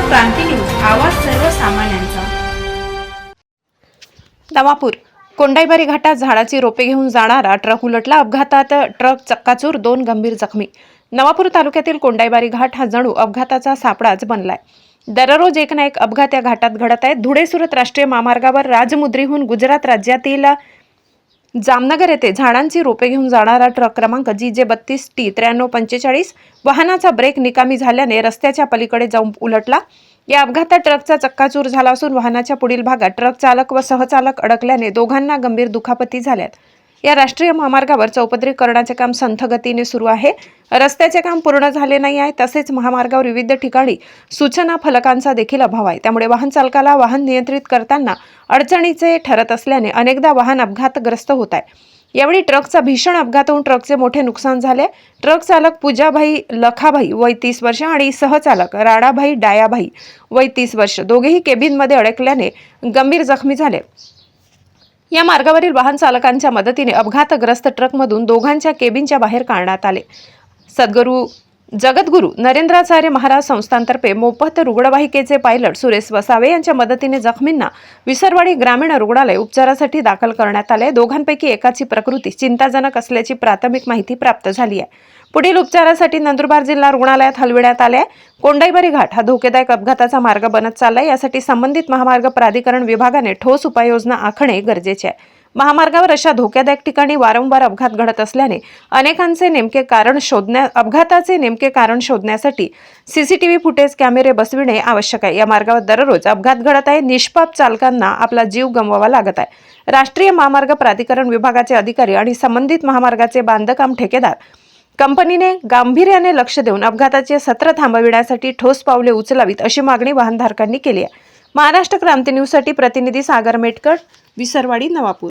क्रांती news आवाज सर्वसामान्यांचा. दवापूर कोंडाईबारी घाटात झाडाची रोपे घेऊन जाणारा ट्रक उलटला अपघातात ट्रक चक्काचूर दोन गंभीर जखमी. नवापूर तालुक्यातील कोंडाईबारी घाट हा जणू अपघाताचा सापळाच बनलाय. दररोज एक ना एक अपघात या घाटात घडत आहेत. धुळे सुरत राष्ट्रीय महामार्गावर राजमुद्रीहून गुजरात राज्यातील जामनगर येथे झाडांची रोपे घेऊन जाणारा ट्रक क्रमांक जी जे बत्तीस टी त्र्याण्णव पंचेचाळीस वाहनाचा ब्रेक निकामी झाल्याने रस्त्याच्या पलीकडे जाऊन उलटला. या अपघातात ट्रकचा चक्काचूर झाला असून वाहनाच्या पुढील भागात ट्रक चालक व सहचालक अडकल्याने दोघांना गंभीर दुखापती झाल्यात. या राष्ट्रीय महामार्गावर चौपदरीकरणाचे काम संथ गतीने सुरू आहे. रस्त्याचे काम पूर्ण झाले नाही आहे तसेच महामार्गावर विविध ठिकाणी सूचना फलकांचा देखील अभाव आहे. त्यामुळे वाहन चालकाला वाहन नियंत्रित करताना अडचणीचे ठरत असल्याने अनेकदा वाहन अपघातग्रस्त होत आहे. यावेळी ट्रकचा भीषण अपघात होऊन ट्रकचे मोठे नुकसान झाले ट्रक चालक पूजाभाई लखाभाई वय तीस वर्ष आणि सहचालक राडाभाई डायाभाई वय तीस वर्ष दोघेही केबिनमध्ये अडकल्याने गंभीर जखमी झाले. या मार्गावरील वाहन चालकांच्या मदतीने अपघातग्रस्त ट्रकमधून दोघांच्या केबिनच्या बाहेर काढण्यात आले. सद्गुरू जगद्गुरू नरेंद्राचार्य महाराज संस्थांतर्फे मोफत रुग्णवाहिकेचे पायलट सुरेश वसावे यांच्या मदतीने जखमींना विसरवाडी ग्रामीण रुग्णालय उपचारासाठी दाखल करण्यात आले. दोघांपैकी एकाची प्रकृती चिंताजनक असल्याची प्राथमिक माहिती प्राप्त झाली आहे. पुढील उपचारासाठी नंदुरबार जिल्हा रुग्णालयात हलविण्यात आले आहे. कोंडाईबारी घाट हा धोकेदायक अपघाताचा मार्ग बनत चाललाय. यासाठी संबंधित महामार्ग प्राधिकरण विभागाने ठोस उपाययोजना आखणे गरजेचे आहे. महामार्गावर अशा धोक्यादायक ठिकाणी वारंवार अपघात घडत असल्याने अनेकांचे नेमके कारण शोधण्या अपघाताचे नेमके कारण शोधण्यासाठी सीसीटीव्ही फुटेज कॅमेरे बसविणे आवश्यक आहे. या मार्गावर दररोज अपघात घडत आहे. निष्पाप चालकांना आपला जीव गमवावा लागत आहे. राष्ट्रीय महामार्ग प्राधिकरण विभागाचे अधिकारी आणि संबंधित महामार्गाचे बांधकाम ठेकेदार कंपनीने गांभीर्याने लक्ष देऊन अपघाताचे सत्र थांबविण्यासाठी ठोस पावले उचलावीत अशी मागणी वाहनधारकांनी केली आहे. महाराष्ट्र क्रांती न्यूजसाठी प्रतिनिधी सागर मेटकर विसरवाडी नवापूर.